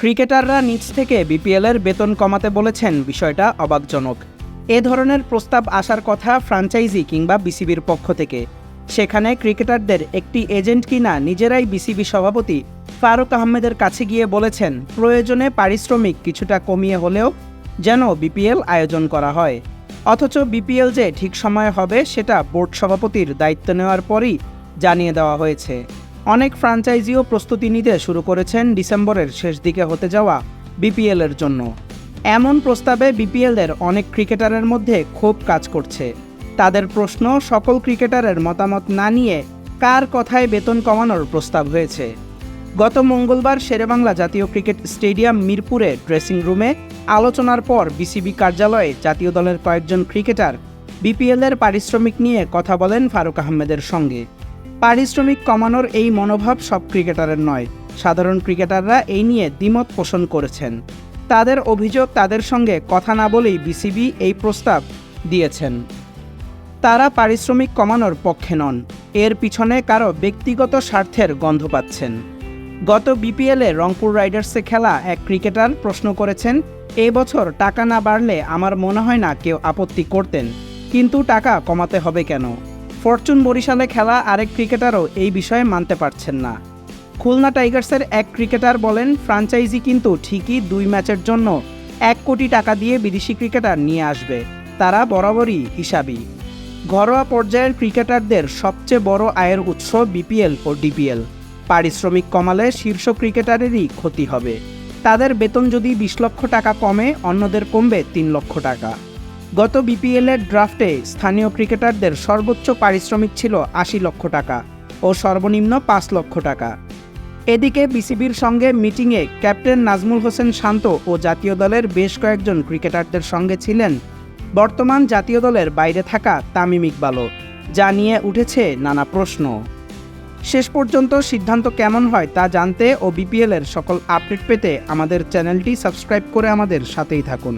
ক্রিকেটাররা নিজ থেকে বিপিএলের বেতন কমাতে বলেছেন বিষয়টা অবাকজনক। এ ধরনের প্রস্তাব আসার কথা ফ্র্যাঞ্চাইজি কিংবা বিসিবির পক্ষ থেকে। সেখানে ক্রিকেটারদের একটি এজেন্ট কিনা নিজেরাই বিসিবি সভাপতি ফারুক আহমেদের কাছে গিয়ে বলেছেন, প্রয়োজনে পারিশ্রমিক কিছুটা কমিয়ে হলেও যেন বিপিএল আয়োজন করা হয়। অথচ বিপিএল যে ঠিক সময়ে হবে সেটা বোর্ড সভাপতির দায়িত্ব নেওয়ার পরই জানিয়ে দেওয়া হয়েছে। অনেক ফ্রাঞ্চাইজিও প্রস্তুতি নিতে শুরু করেছেন ডিসেম্বরের শেষ দিকে হতে যাওয়া বিপিএলের জন্য। এমন প্রস্তাবে বিপিএলের অনেক ক্রিকেটারের মধ্যে ক্ষোভ কাজ করছে। তাদের প্রশ্ন, সকল ক্রিকেটারের মতামত না নিয়ে কার কথায় বেতন কমানোর প্রস্তাব হয়েছে। গত মঙ্গলবার শেরেবাংলা জাতীয় ক্রিকেট স্টেডিয়াম মিরপুরে ড্রেসিং রুমে আলোচনার পর বিসিবি কার্যালয়ে জাতীয় দলের কয়েকজন ক্রিকেটার বিপিএলের পারিশ্রমিক নিয়ে কথা বলেন ফারুক আহমেদের সঙ্গে। পারিশ্রমিক কমানোর এই মনোভাব সব ক্রিকেটারের নয়। সাধারণ ক্রিকেটাররা এই নিয়ে দ্বিমত পোষণ করেছেন। তাদের অভিযোগ তাদের সঙ্গে কথা না বলেই বিসিবি এই প্রস্তাব দিয়েছেন। তারা পারিশ্রমিক কমানোর পক্ষে নন। এর পিছনে কারও ব্যক্তিগত স্বার্থের গন্ধ পাচ্ছেন। গত বিপিএলে রংপুর রাইডার্সে খেলা এক ক্রিকেটার প্রশ্ন করেছেন এই বছর টাকা না বাড়লে আমার মনে হয় না কেউ আপত্তি করতেন, কিন্তু টাকা কমাতে হবে কেন? ফরচুন বরিশালে খেলা আরেক ক্রিকেটারও এই বিষয়ে মানতে পারছেন না। খুলনা টাইগার্সের এক ক্রিকেটার বলেন ফ্র্যাঞ্চাইজি কিন্তু ঠিকই দুই ম্যাচের জন্য এক কোটি টাকা দিয়ে বিদেশি ক্রিকেটার নিয়ে আসবে। তারা বরাবরই হিসাবই ঘরোয়া পর্যায়ের ক্রিকেটারদের সবচেয়ে বড় আয়ের উৎস বিপিএল ও ডিপিএল। পারিশ্রমিক কমালে শীর্ষ ক্রিকেটারেরই ক্ষতি হবে। তাদের বেতন যদি বিশ লক্ষ টাকা কমে, অন্যদের কমবে তিন লক্ষ টাকা। গত বিপিএলের ড্রাফটে স্থানীয় ক্রিকেটারদের সর্বোচ্চ পারিশ্রমিক ছিল আশি লক্ষ টাকা ও সর্বনিম্ন পাঁচ লক্ষ টাকা। এদিকে বিসিবির সঙ্গে মিটিংয়ে ক্যাপ্টেন নাজমুল হোসেন শান্ত ও জাতীয় দলের বেশ কয়েকজন ক্রিকেটারদের সঙ্গে ছিলেন বর্তমান জাতীয় দলের বাইরে থাকা তামিম ইকবালও, যা নিয়ে উঠেছে নানা প্রশ্ন। শেষ পর্যন্ত সিদ্ধান্ত কেমন হয় তা জানতে ও বিপিএলের সকল আপডেট পেতে আমাদের চ্যানেলটি সাবস্ক্রাইব করে আমাদের সাথেই থাকুন।